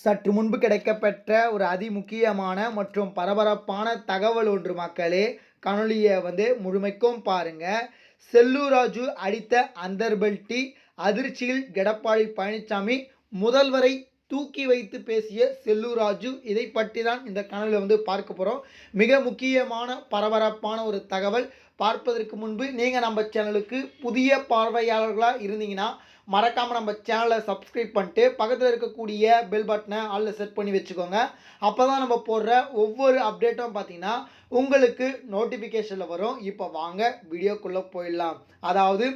சற்று முன்பு கிடைக்கப்பெற்ற ஒரு அதிமுக்கியமான மற்றும் பரபரப்பான தகவல் ஒன்று மக்களே. காணொலியை வந்து முழுமைக்கும் பாருங்க. செல்லூராஜு அடித்த அந்தர்பல்டி அதிர்ச்சியில் எடப்பாடி பழனிசாமி முதல்வரை தூக்கி வைத்து பேசிய செல்லூராஜு இதை பற்றி தான் இந்த காணொலியில் வந்து பார்க்க போகிறோம் மிக முக்கியமான பரபரப்பான ஒரு தகவல். பார்ப்பதற்கு முன்பு நீங்கள் நம்ம சேனலுக்கு புதிய பார்வையாளர்களாக இருந்தீங்கன்னா மறக்காமல் நம்ம சேனலை சப்ஸ்கிரைப் பண்ணிட்டு பக்கத்தில் இருக்கக்கூடிய பெல் பட்டனை ஆளில் செட் பண்ணி வச்சுக்கோங்க. அப்போ தான் நம்ம போடுற ஒவ்வொரு அப்டேட்டும் பார்த்தீங்கன்னா உங்களுக்கு நோட்டிஃபிகேஷனில் வரும். இப்போ வாங்க வீடியோக்குள்ளே போயிடலாம். அதாவது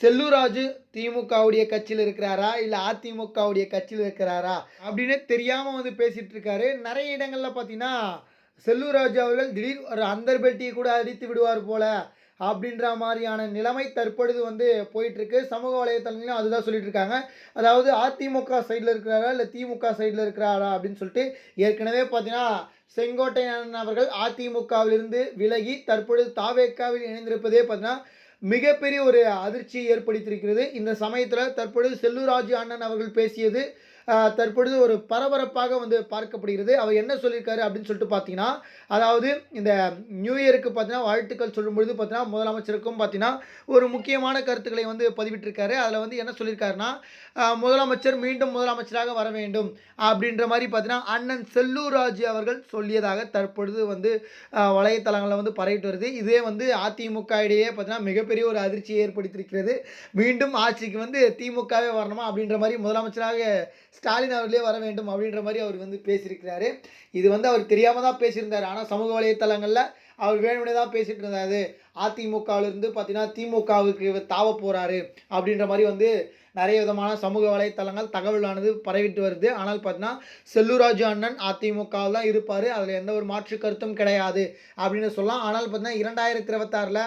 செல்லூராஜு திமுகவுடைய கட்சியில் இருக்கிறாரா? இல்லை அதிமுகவுடைய கட்சியில் இருக்கிறாரா? அப்படின்னு தெரியாமல் வந்து பேசிகிட்டு இருக்காரு. நிறைய இடங்களில் பார்த்தீங்கன்னா செல்லூராஜு அவர்கள் திடீர் ஒரு அந்தர்பெட்டியை கூட அடித்து விடுவார் போல். அப்படின்ற மாதிரியான நிலைமை தற்பொழுது வந்து போயிட்டுருக்கு. சமூக வலைதளங்களையும் அதுதான் சொல்லிட்டு இருக்காங்க அதாவது அதிமுக சைடில் இருக்கிறாரா இல்லை திமுக சைடில் இருக்கிறாரா அப்படின்னு சொல்லிட்டு ஏற்கனவே பார்த்தீங்கன்னா செங்கோட்டையன் அவர்கள் அதிமுகவிலிருந்து விலகி தற்பொழுது தாவேக்காவில் இணைந்திருப்பதே பார்த்தீங்கன்னா மிகப்பெரிய ஒரு அதிர்ச்சியை ஏற்படுத்தியிருக்கிறது. இந்த சமயத்தில் தற்பொழுது செல்லூராஜு அண்ணன் அவர்கள் பேசியது தற்பொழுது ஒரு பரபரப்பாக வந்து பார்க்கப்படுகிறது. அவர் என்ன சொல்லியிருக்காரு அப்படின்னு சொல்லிட்டு பார்த்தீங்கன்னா அதாவது இந்த நியூ இயருக்கு பார்த்தீங்கன்னா வாழ்த்துக்கள் சொல்லும்பொழுது பார்த்தீங்கன்னா முதலமைச்சருக்கும் பார்த்தீங்கன்னா ஒரு முக்கியமான கருத்துக்களை வந்து பதிவிட்டிருக்காரு. அதில் வந்து என்ன சொல்லியிருக்காருன்னா முதலமைச்சர் மீண்டும் முதலமைச்சராக வர வேண்டும் அப்படின்ற மாதிரி பார்த்தீங்கன்னா அண்ணன் செல்லூர் அவர்கள் சொல்லியதாக தற்பொழுது வந்து வலைத்தளங்களில் வந்து பரவிட்டு வருது. இதே வந்து அதிமுக இடையே பார்த்தீங்கன்னா மிகப்பெரிய ஒரு அதிர்ச்சியை ஏற்படுத்தியிருக்கிறது. மீண்டும் ஆட்சிக்கு வந்து திமுகவே வரணுமா அப்படின்ற மாதிரி முதலமைச்சராக ஸ்டாலின் அவர்களே வர வேண்டும் அப்படின்ற மாதிரி அவர் வந்து பேசியிருக்கிறாரு. இது வந்து அவர் தெரியாமல் தான் பேசியிருந்தார். ஆனால் சமூக வலைத்தளங்களில் அவர் வேணும்னே தான் பேசிகிட்டு இருந்தாரு. அதிமுகவிலிருந்து பார்த்தீங்கன்னா திமுகவுக்கு தாவ போகிறாரு அப்படின்ற மாதிரி வந்து நிறைய விதமான சமூக வலைத்தளங்கள் தகவலானது பரவிட்டு வருது. ஆனால் பார்த்தீங்கன்னா செல்லூராஜு அண்ணன் அதிமுகவில் தான் இருப்பார். அதில் எந்த ஒரு மாற்று கருத்தும் கிடையாது அப்படின்னு சொல்லலாம். ஆனால் பார்த்தீங்கன்னா இரண்டாயிரத்தி இருபத்தாறில்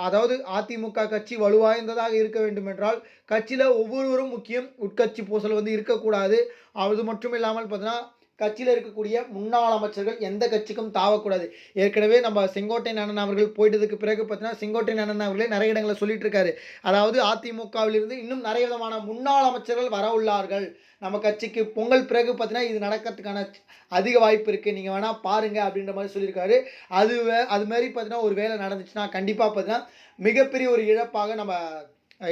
அதாவது அதிமுக கட்சி வலுவாய்ந்ததாக இருக்க வேண்டும் என்றால் கட்சியில் ஒவ்வொருவரும் முக்கியம் உட்கட்சி பூசல் வந்து இருக்கக்கூடாது. அது மட்டும் இல்லாமல் பார்த்தீங்கன்னா கட்சியில் இருக்கக்கூடிய முன்னாள் அமைச்சர்கள் எந்த கட்சிக்கும் தாவக்கூடாது. ஏற்கனவே நம்ம செங்கோட்டை அண்ணன் அவர்கள் போயிட்டதுக்கு பிறகு பார்த்தீங்கன்னா செங்கோட்டை அண்ணன் அவர்களே நிறைய இடங்களை சொல்லிட்டு இருக்காரு அதாவது அதிமுகவிலிருந்து இன்னும் நிறைய விதமான முன்னாள் அமைச்சர்கள் வர உள்ளார்கள். நம்ம கட்சிக்கு பொங்கல் பிறகு பார்த்தீங்கன்னா இது நடக்கிறதுக்கான அதிக வாய்ப்பு இருக்குது நீங்கள் வேணால் பாருங்கள் அப்படின்ற மாதிரி சொல்லியிருக்காரு. அது அதுமாரி அது மாதிரி பார்த்தீங்கன்னா ஒரு வேலை நடந்துச்சுன்னா கண்டிப்பாக பார்த்தீங்கன்னா மிகப்பெரிய ஒரு இழப்பாக நம்ம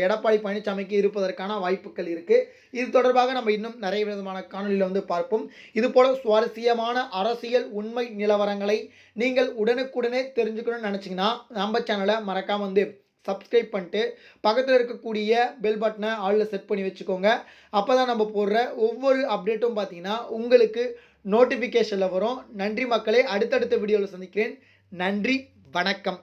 எடப்பாடி பழனிசாமிக்கு இருப்பதற்கான வாய்ப்புகள் இருக்குது இது தொடர்பாக நம்ம இன்னும் நிறைய விதமான காணொலியில் வந்து பார்ப்போம். இதுபோல் சுவாரஸ்யமான அரசியல் உண்மை நிலவரங்களை நீங்கள் உடனுக்குடனே தெரிஞ்சுக்கணும்னு நினச்சிங்கன்னா நம்ம சேனலை மறக்காமல் வந்து சப்ஸ்கிரைப் பண்ணிட்டு பக்கத்தில் இருக்கக்கூடிய பெல் பட்டனை ஆளில் செட் பண்ணி வச்சுக்கோங்க. அப்போ தான் நம்ம போடுற ஒவ்வொரு அப்டேட்டும் பார்த்தீங்கன்னா உங்களுக்கு நோட்டிஃபிகேஷனில் வரும். நன்றி மக்களே அடுத்தடுத்த வீடியோவில் சந்திக்கிறேன். நன்றி வணக்கம்.